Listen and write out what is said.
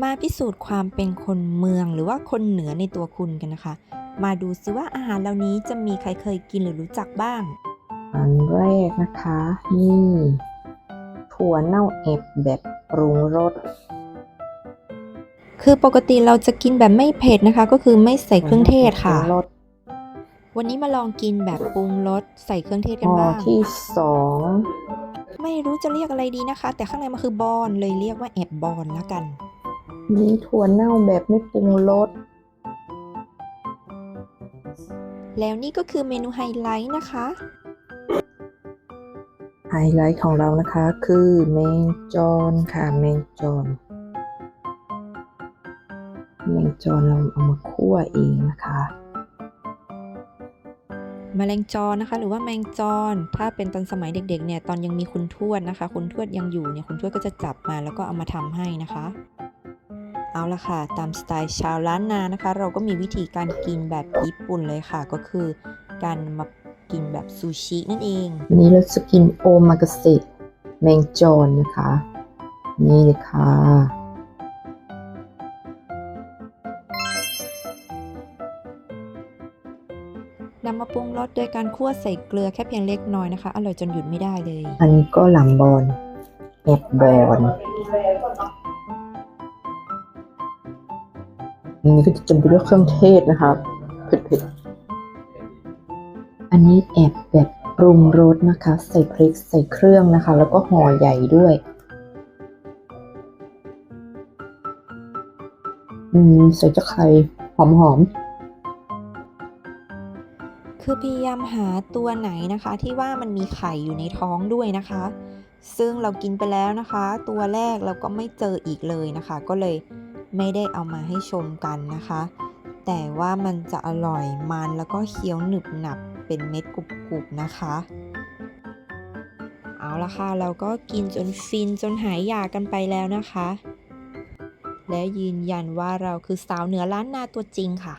มาพิสูจน์ความเป็นคนเมืองหรือว่าคนเหนือในตัวคุณกันนะคะ มาดูซิว่าอาหารเหล่านี้จะมีใครเคยกินหรือรู้จักบ้าง อันแรกนะคะ นี่ถั่วเน่าเอ็บแบบปรุงรสคือปกติเราจะกินแบบไม่เผ็ดนะคะ ก็คือไม่ใส่เครื่องเทศค่ะปรุงรสวันนี้มาลองกินแบบปรุงรสใส่เครื่องเทศกันห่อบ้างที่สองไม่รู้จะเรียกอะไรดีนะคะ แต่ข้างในมันคือบอนเลยเรียกว่าแอบบอนละกัน นี่ถั่วเน่าแบบไม่ปรุงรส แล้วนี่ก็คือเมนูไฮไลท์นะคะ ไฮไลท์ของเรานะคะคือแมงจอนค่ะแมงจอนแมงจอนเราเอามาคั่วเองนะคะแมลงจอนะคะ หรือว่าแมงจอนถ้าเป็นตอนสมัยเด็กๆเนี่ยตอนยังมีคุณทวดนะคะ คุณทวดยังอยู่เนี่ยคุณทวดก็จะจับมาแล้วก็เอามาทำให้นะคะ เอาละค่ะ ตามสไตล์ชาวล้านนานะคะ เราก็มีวิธีการกินแบบญี่ปุ่นเลยค่ะ ก็คือการมากินแบบซูชินั่นเอง วันนี้เราจะกินโอมากาเสะแมงจอนนะคะ นี่เลยค่ะนำมาปรุงรสโดยการคั่วใส่เกลือแค่เพียงเล็กน้อยนะคะ อร่อยจนหยุดไม่ได้เลย อันนี้ก็หลังบอลแอบบอล นนี้ก็จะจำไปด้วยเครื่องเทศนะครับเผ็ดๆ อันนี้แอบแบบปรุงรสนะคะ ใส่พริกใส่เครื่องนะคะ แล้วก็ห่อใหญ่ด้วย อืมใส่จะไข่หอมคือพยายามหาตัวไหนนะคะที่ว่ามันมีไข่อยู่ในท้องด้วยนะคะ ซึ่งเรากินไปแล้วนะคะ ตัวแรกเราก็ไม่เจออีกเลยนะคะ ก็เลย ไม่ได้เอามาให้ชมกันนะคะ แต่ว่ามันจะอร่อยมันแล้วก็เคี้ยวหนึบหนับเป็นเม็ดกรุบๆนะคะ เอาละค่ะ เราก็กินจนฟินจนหายอยากกันไปแล้วนะคะ และยืนยันว่าเราคือสาวเหนือล้านนาตัวจริงค่ะ